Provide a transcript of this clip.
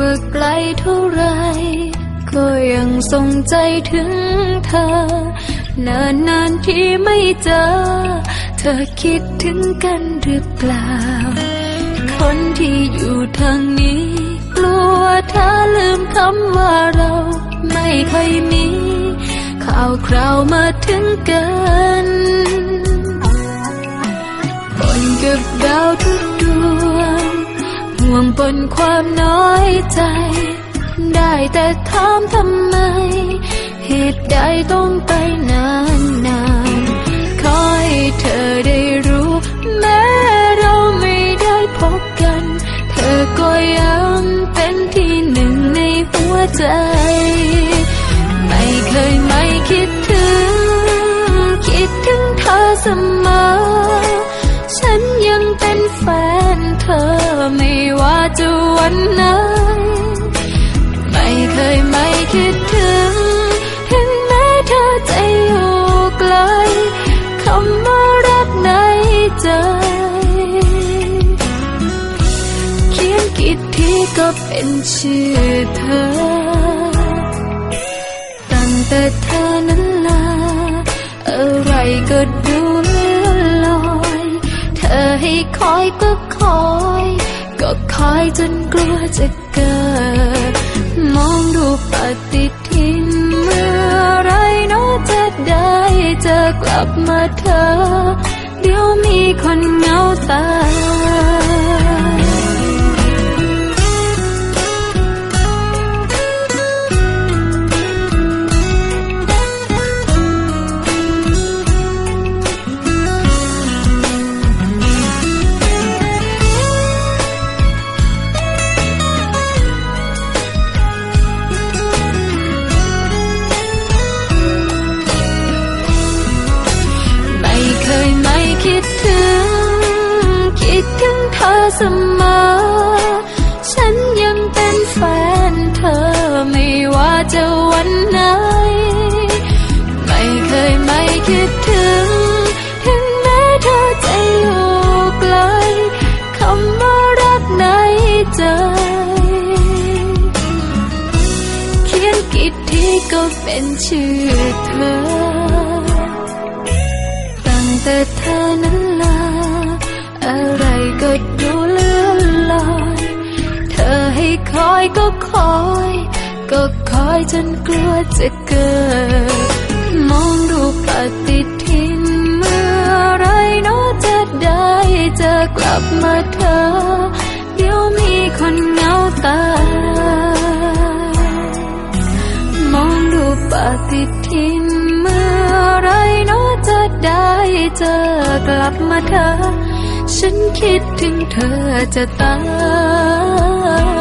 ว่าไกลเท่าไร ก็ยังทรงใจถึงเธอ นานนานที่ไม่เจอ เธอคิดถึงกันหรือเปล่า คนที่อยู่ทางนี้ กลัวเธอลืมคำว่าเรา ไม่เคยมี ข่าวคราวมาถึงกัน บนความน้อยใจ ได้แต่ถามทำไม เหตุใดต้องไปนานนานๆขอให้เธอได้รู้ แม้เราไม่ได้พบกัน เธอก็ยังเป็นที่หนึ่งในหัวใจ ไม่เคยไม่คิดถึง คิดถึงเธอเสมอ วันไหน ไม่เคยไม่คิดถึงถึงแม้เธอจะอยู่ไกลคำว่ารักในใจ เขียนกี่ทีก็เป็นชื่อเธอ ตั้งแต่เธอนั้นลา อะไรก็ดูเลื่อนลอย เธอให้คอยก็คอย ก็คอยจนกลัวจะเกิด มองดูปฏิทินเมื่อไรเน้อจะได้เจอกลับมาเธอ เดี๋ยวมีคนเงาตา ธอเสมอ ฉันยังเป็นแฟนเธอไม่ว่าจะวันไหน ไม่เคยไม่คิดถึง ถึงแม้เธอจะอยู่ไกลคำว่ารักในใจ เขียนกี่ทีก็เป็นชื่อเธอ ตั้งแต่เธอนั้นลา อะไรก็ดูเลื่อนลอย เธอให้คอยก็คอย ก็คอยจนกลัวจะเกิด มองดูปฏิทินเมื่อไรเน้อจะได้เจอกลับมาเธอ เดี๋ยวมีคนเหงาตายมองดูปฏิทินเมื่อไรเน้อจะได้เจอกลับมาเธอ ฉันคิดถึงเธอจะตาย